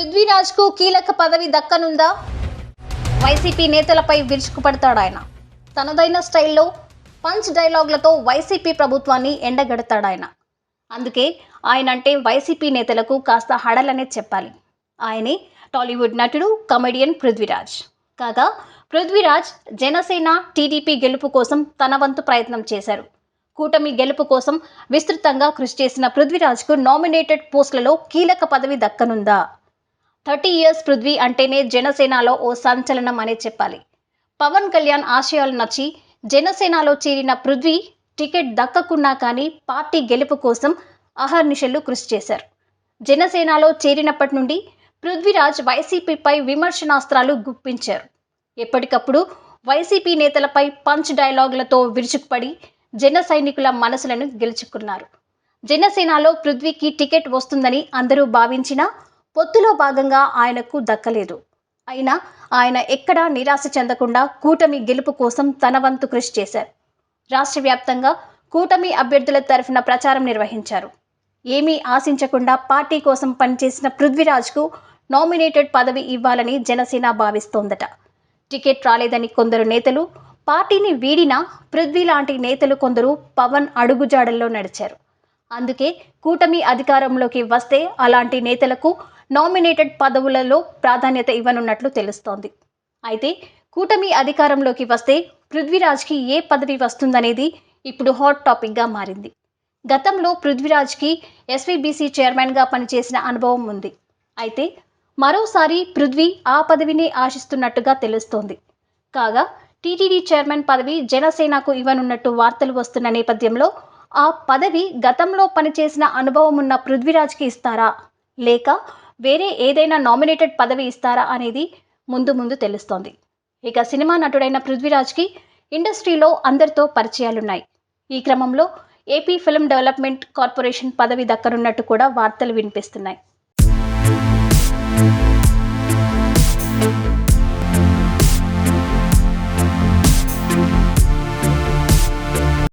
పృథ్వీరాజ్కు కీలక పదవి దక్కనుందా? వైసీపీ నేతలపై విరుచుకుపడతాడు ఆయన. తనదైన స్టైల్లో పంచ్ డైలాగులతో వైసీపీ ప్రభుత్వాన్ని ఎండగడతాడాయన అందుకే ఆయన అంటే వైసీపీ నేతలకు కాస్త హడలనే చెప్పాలి. ఆయనే టాలీవుడ్ నటుడు కమెడియన్ పృథ్వీరాజ్. కాగా పృథ్వీరాజ్ జనసేన టీడీపీ గెలుపు కోసం తన వంతు ప్రయత్నం చేశారు. కూటమి గెలుపు కోసం విస్తృతంగా కృషి చేసిన పృథ్వీరాజ్కు నామినేటెడ్ పోస్టులలో కీలక పదవి దక్కనుందా? థర్టీ ఇయర్స్ పృథ్వీ అంటేనే జనసేనలో ఓ సంచలనం అనే చెప్పాలి. పవన్ కళ్యాణ్ ఆశయాలు నచ్చి జనసేనలో చేరిన పృథ్వీ టికెట్ దక్కకున్నా కానీ పార్టీ గెలుపు కోసం అహర్నిశలు కృషి చేశారు. జనసేనలో చేరినప్పటి నుండి పృథ్వీరాజ్ వైసీపీపై విమర్శనాస్త్రాలు గుప్పించారు. ఎప్పటికప్పుడు వైసీపీ నేతలపై పంచ్ డైలాగులతో విరుచుకుపడి జన సైనికుల మనసులను గెలుచుకున్నారు. జనసేనలో పృథ్వీకి టికెట్ వస్తుందని అందరూ భావించినా పొత్తులో భాగంగా ఆయనకు దక్కలేదు. అయినా ఆయన ఎక్కడా నిరాశ చెందకుండా కూటమి గెలుపు కోసం తన వంతు కృషి చేశారు. రాష్ట్ర వ్యాప్తంగా కూటమి అభ్యర్థుల తరఫున ప్రచారం నిర్వహించారు. ఏమీ ఆశించకుండా పార్టీ కోసం పనిచేసిన పృథ్వీరాజ్కు నామినేటెడ్ పదవి ఇవ్వాలని జనసేన భావిస్తోందట. టికెట్ రాలేదని కొందరు నేతలు పార్టీని వీడినా పృథ్వీ లాంటి నేతలు కొందరు పవన్ అడుగుజాడల్లో నడిచారు. అందుకే కూటమి అధికారంలోకి వస్తే అలాంటి నేతలకు నామినేటెడ్ పదవులలో ప్రాధాన్యత ఇవ్వనున్నట్లు తెలుస్తోంది. అయితే కూటమి అధికారంలోకి వస్తే పృథ్వీరాజ్కి ఏ పదవి వస్తుందనేది ఇప్పుడు హాట్ టాపిక్గా మారింది. గతంలో పృథ్వీరాజ్కి ఎస్వీబీసీ చైర్మన్గా పనిచేసిన అనుభవం ఉంది. అయితే మరోసారి పృథ్వీ ఆ పదవిని ఆశిస్తున్నట్టుగా తెలుస్తోంది. కాగా టీటీడీ చైర్మన్ పదవి జనసేనకు ఇవ్వనున్నట్టు వార్తలు వస్తున్న నేపథ్యంలో ఆ పదవి గతంలో పనిచేసిన అనుభవం ఉన్న పృథ్వీరాజ్కి ఇస్తారా? లేక వేరే ఏదైనా నామినేటెడ్ పదవి ఇస్తారా అనేది ముందు ముందు తెలుస్తోంది. ఇక సినిమా నటుడైన పృథ్వీరాజ్కి ఇండస్ట్రీలో అందరితో పరిచయాలున్నాయి. ఈ క్రమంలో ఏపీ ఫిల్మ్ డెవలప్మెంట్ కార్పొరేషన్ పదవి దక్కనున్నట్టు కూడా వార్తలు వినిపిస్తున్నాయి.